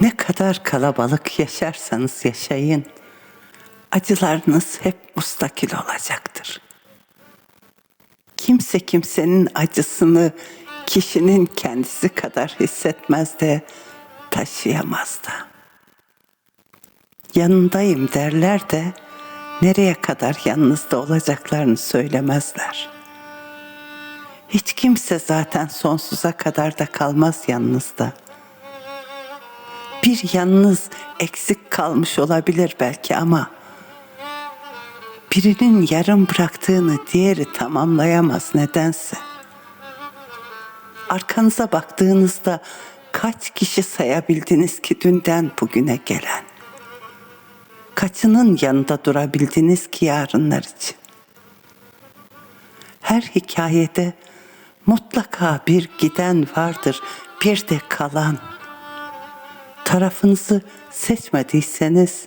Ne kadar kalabalık yaşarsanız yaşayın, acılarınız hep mustakil olacaktır. Kimse kimsenin acısını kişinin kendisi kadar hissetmez de taşıyamaz da. Yanındayım derler de nereye kadar yanınızda olacaklarını söylemezler. Hiç kimse zaten sonsuza kadar da kalmaz yanınızda. Bir yanınız eksik kalmış olabilir belki ama birinin yarım bıraktığını diğeri tamamlayamaz nedense. Arkanıza baktığınızda kaç kişi sayabildiniz ki dünden bugüne gelen? Kaçının yanında durabildiniz ki yarınlar için? Her hikayede mutlaka bir giden vardır, bir de kalan. Tarafınızı seçmediyseniz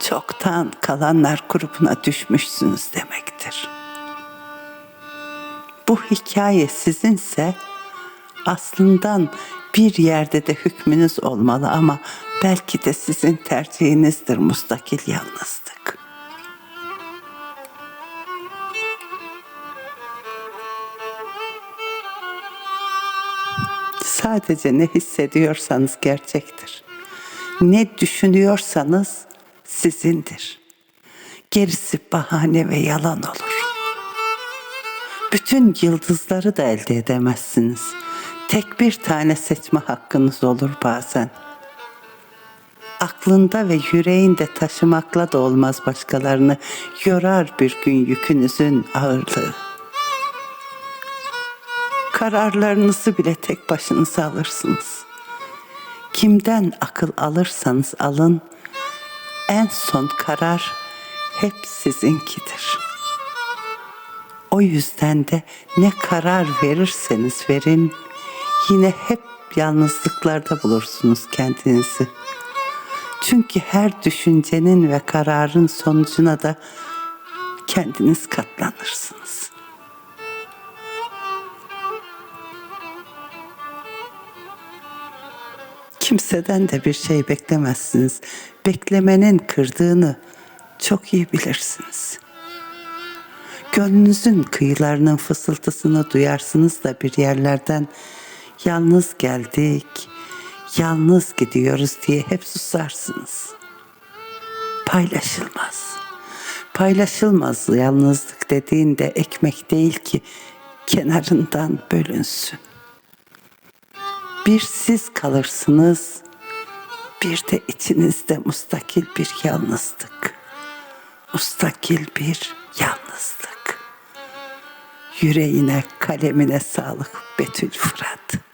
çoktan kalanlar grubuna düşmüşsünüz demektir. Bu hikaye sizinse aslından bir yerde de hükmünüz olmalı ama belki de sizin tercihinizdir mustakil yalnızlık. Sadece ne hissediyorsanız gerçektir. Ne düşünüyorsanız sizindir. Gerisi bahane ve yalan olur. Bütün yıldızları da elde edemezsiniz. Tek bir tane seçme hakkınız olur bazen. Aklında ve yüreğinde taşımakla da olmaz başkalarını. Yorar bir gün yükünüzün ağırlığı. Kararlarınızı bile tek başınıza alırsınız. Kimden akıl alırsanız alın, en son karar hep sizinkidir. O yüzden de ne karar verirseniz verin, yine hep yalnızlıklarda bulursunuz kendinizi. Çünkü her düşüncenin ve kararın sonucuna da kendiniz katlanırsınız. Kimseden de bir şey beklemezsiniz. Beklemenin kırdığını çok iyi bilirsiniz. Gönlünüzün kıyılarının fısıltısını duyarsınız da bir yerlerden yalnız geldik, yalnız gidiyoruz diye hep susarsınız. Paylaşılmaz. Paylaşılmaz yalnızlık dediğinde ekmek değil ki kenarından bölünsün. Bir siz kalırsınız, bir de içinizde mustakil bir yalnızlık. Mustakil bir yalnızlık. Yüreğine, kalemine sağlık Betül Fırat.